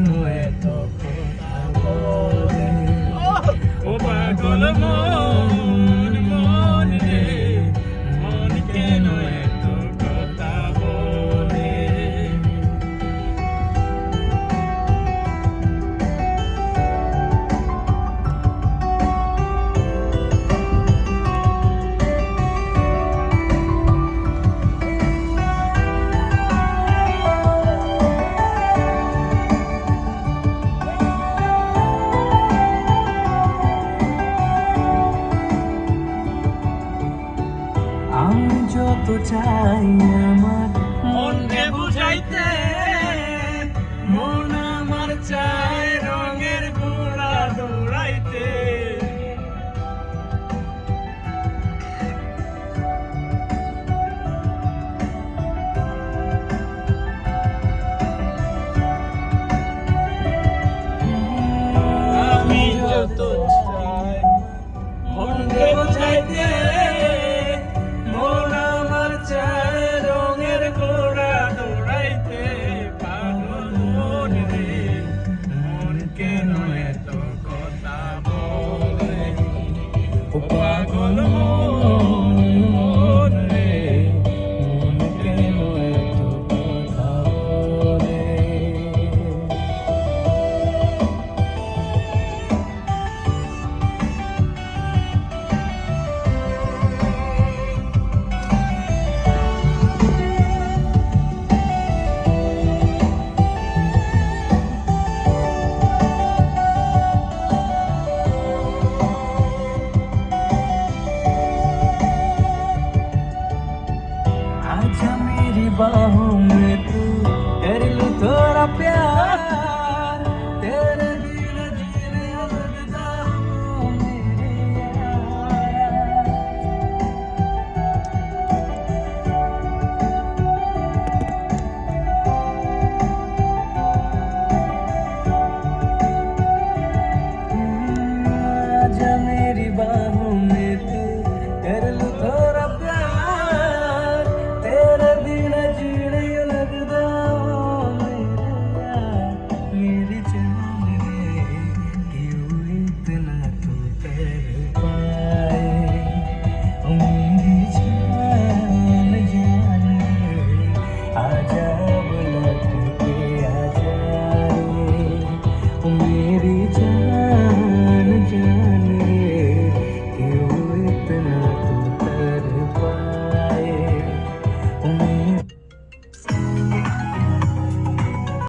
Oh, oh, oh, oh, যত চাই আমার মনকে বুঝাইতে esto. बाहों मेरी जान